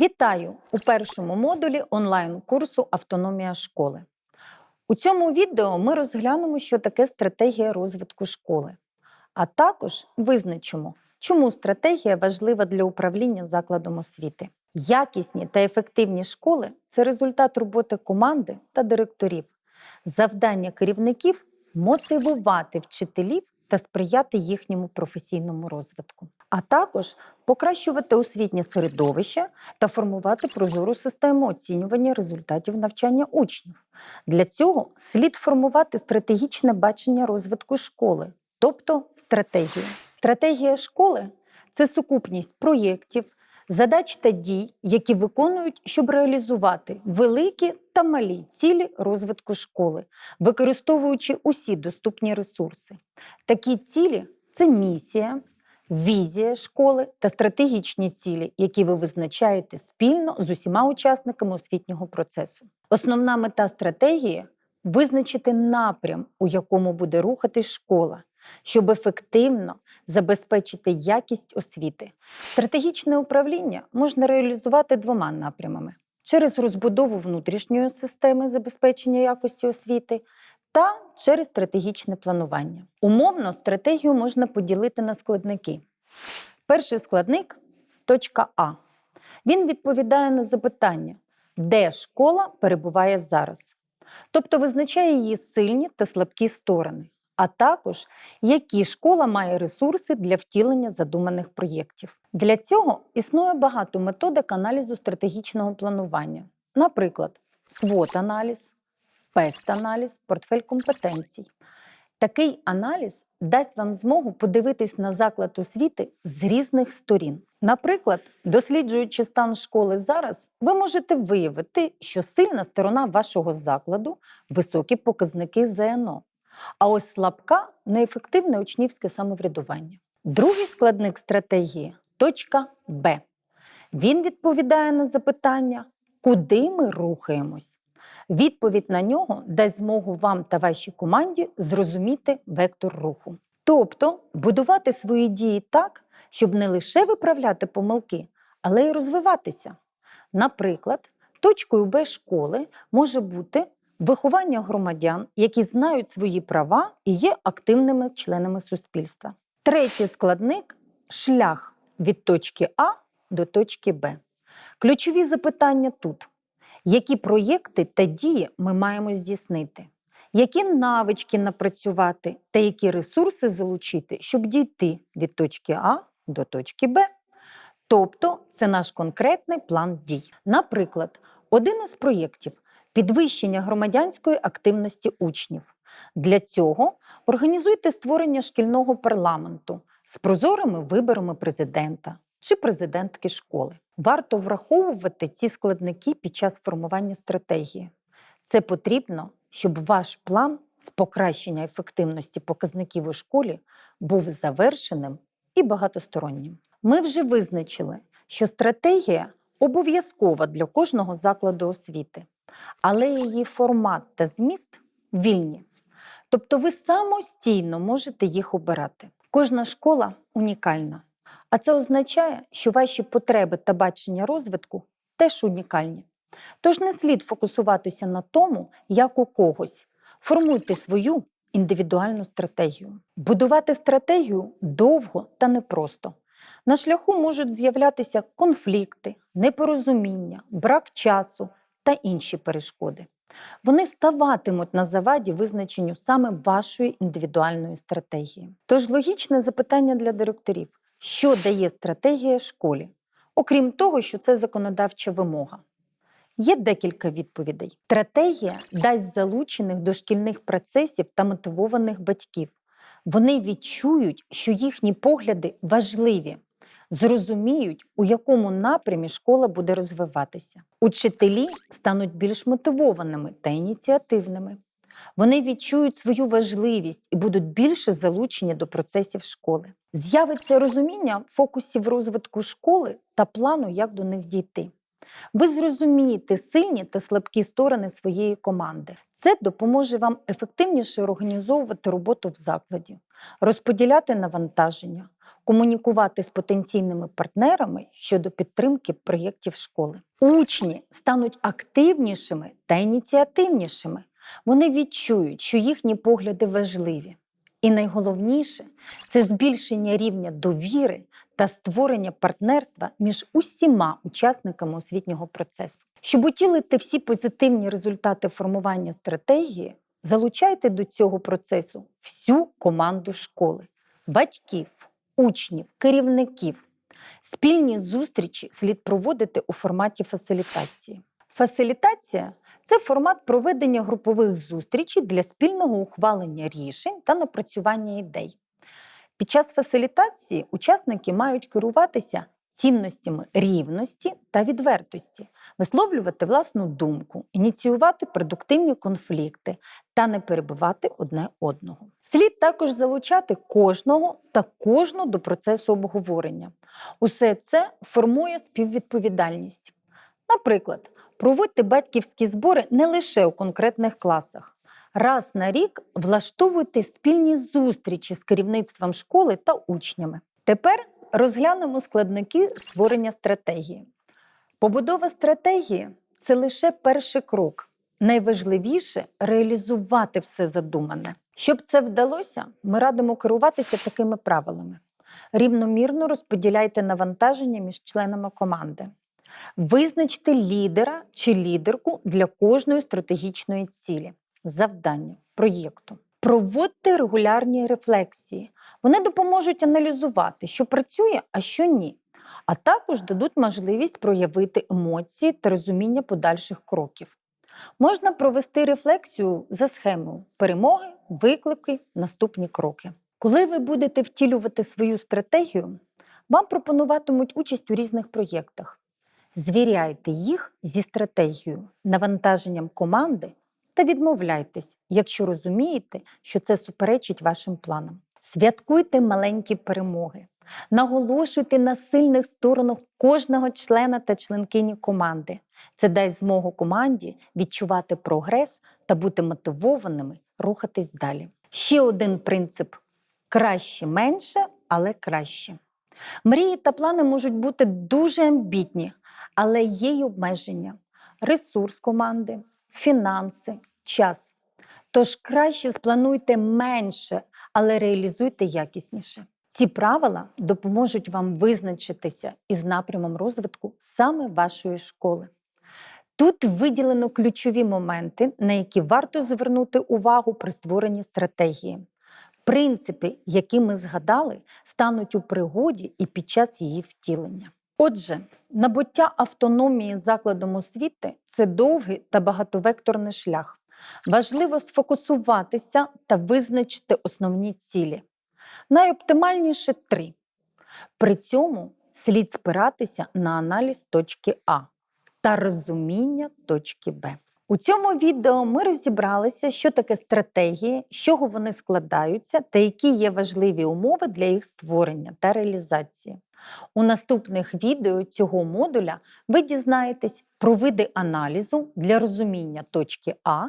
Вітаю у першому модулі онлайн-курсу Автономія школи. У цьому відео ми розглянемо, що таке стратегія розвитку школи, а також визначимо, чому стратегія важлива для управління закладом освіти. Якісні та ефективні школи це результат роботи команди та директорів. Завдання керівників мотивувати вчителів та сприяти їхньому професійному розвитку, а також покращувати освітнє середовище та формувати прозору систему оцінювання результатів навчання учнів. Для цього слід формувати стратегічне бачення розвитку школи, тобто стратегію. Стратегія школи це сукупність проєктів, задач та дій, які виконують, щоб реалізувати великі та малі цілі розвитку школи, використовуючи усі доступні ресурси. Такі цілі це місія, візія школи та стратегічні цілі, які ви визначаєте спільно з усіма учасниками освітнього процесу. Основна мета стратегії визначити напрям, у якому буде рухатись школа, щоб ефективно забезпечити якість освіти. Стратегічне управління можна реалізувати двома напрямами: через розбудову внутрішньої системи забезпечення якості освіти та через стратегічне планування. Умовно стратегію можна поділити на складники. Перший складник точка А. Він відповідає на запитання, де школа перебуває зараз, тобто визначає її сильні та слабкі сторони, а також які школа має ресурси для втілення задуманих проєктів. Для цього існує багато методик аналізу стратегічного планування, наприклад, свот-аналіз, пест-аналіз, портфель компетенцій. Такий аналіз дасть вам змогу подивитись на заклад освіти з різних сторін. Наприклад, досліджуючи стан школи зараз, ви можете виявити, що сильна сторона вашого закладу високі показники ЗНО, а ось слабка неефективне учнівське самоврядування. Другий складник стратегії точка Б. Він відповідає на запитання, куди ми рухаємось. Відповідь на нього дасть змогу вам та вашій команді зрозуміти вектор руху. Тобто будувати свої дії так, щоб не лише виправляти помилки, але й розвиватися. Наприклад, точкою Б школи може бути виховання громадян, які знають свої права і є активними членами суспільства. Третій складник шлях від точки А до точки Б. Ключові запитання тут. Які проєкти та дії ми маємо здійснити? Які навички напрацювати та які ресурси залучити, щоб дійти від точки А до точки Б? Тобто це наш конкретний план дій. Наприклад, один із проєктів підвищення громадянської активності учнів. Для цього організуйте створення шкільного парламенту з прозорими виборами президента чи президентки школи. Варто враховувати ці складники під час формування стратегії. Це потрібно, щоб ваш план з покращення ефективності показників у школі був завершеним і багатостороннім. Ми вже визначили, що стратегія обов'язкова для кожного закладу освіти, але її формат та зміст вільні. Тобто ви самостійно можете їх обирати. Кожна школа унікальна. А це означає, що ваші потреби та бачення розвитку теж унікальні. Тож не слід фокусуватися на тому, як у когось. Формуйте свою індивідуальну стратегію. Будувати стратегію довго та непросто. На шляху можуть з'являтися конфлікти, непорозуміння, брак часу та інші перешкоди. Вони ставатимуть на заваді визначенню саме вашої індивідуальної стратегії. Тож логічне запитання для директорів: що дає стратегія школі, окрім того, що це законодавча вимога. Є декілька відповідей. Стратегія дасть залучених до шкільних процесів та мотивованих батьків. Вони відчують, що їхні погляди важливі, зрозуміють, у якому напрямі школа буде розвиватися. Учителі стануть більш мотивованими та ініціативними. Вони відчують свою важливість і будуть більше залучені до процесів школи. З'явиться розуміння фокусів розвитку школи та плану, як до них дійти. Ви зрозумієте сильні та слабкі сторони своєї команди. Це допоможе вам ефективніше організовувати роботу в закладі, розподіляти навантаження, комунікувати з потенційними партнерами щодо підтримки проєктів школи. Учні стануть активнішими та ініціативнішими. Вони відчують, що їхні погляди важливі. І найголовніше це збільшення рівня довіри та створення партнерства між усіма учасниками освітнього процесу. Щоб утілити всі позитивні результати формування стратегії, залучайте до цього процесу всю команду школи, батьків, учнів, керівників. Спільні зустрічі слід проводити у форматі фасилітації. Фасилітація це формат проведення групових зустрічей для спільного ухвалення рішень та напрацювання ідей. Під час фасилітації учасники мають керуватися цінностями рівності та відвертості, висловлювати власну думку, ініціювати продуктивні конфлікти та не перебивати одне одного. Слід також залучати кожного та кожну до процесу обговорення. Усе це формує співвідповідальність. Наприклад, проводьте батьківські збори не лише у конкретних класах. Раз на рік влаштовуйте спільні зустрічі з керівництвом школи та учнями. Тепер розглянемо складники створення стратегії. Побудова стратегії це лише перший крок. Найважливіше реалізувати все задумане. Щоб це вдалося, ми радимо керуватися такими правилами: рівномірно розподіляйте навантаження між членами команди. Визначте лідера чи лідерку для кожної стратегічної цілі, завдання, проєкту. Проводьте регулярні рефлексії. Вони допоможуть аналізувати, що працює, а що ні. А також дадуть можливість проявити емоції та розуміння подальших кроків. Можна провести рефлексію за схемою перемоги, виклики, наступні кроки. Коли ви будете втілювати свою стратегію, вам пропонуватимуть участь у різних проєктах. Звіряйте їх зі стратегією, навантаженням команди та відмовляйтесь, якщо розумієте, що це суперечить вашим планам. Святкуйте маленькі перемоги, наголошуйте на сильних сторонах кожного члена та членкині команди. Це дасть змогу команді відчувати прогрес та бути мотивованими рухатись далі. Ще один принцип: краще менше, але краще. Мрії та плани можуть бути дуже амбітні, але є й обмеження: ресурс команди, фінанси, час. Тож краще сплануйте менше, але реалізуйте якісніше. Ці правила допоможуть вам визначитися із напрямом розвитку саме вашої школи. Тут виділено ключові моменти, на які варто звернути увагу при створенні стратегії. Принципи, які ми згадали, стануть у пригоді і під час її втілення. Отже, набуття автономії закладом освіти це довгий та багатовекторний шлях. Важливо сфокусуватися та визначити основні цілі. Найоптимальніше три. При цьому слід спиратися на аналіз точки А та розуміння точки Б. У цьому відео ми розібралися, що таке стратегії, з чого вони складаються та які є важливі умови для їх створення та реалізації. У наступних відео цього модуля ви дізнаєтесь про види аналізу для розуміння точки А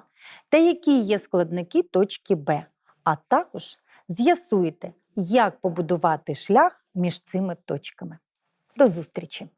та які є складники точки Б, а також з'ясуєте, як побудувати шлях між цими точками. До зустрічі!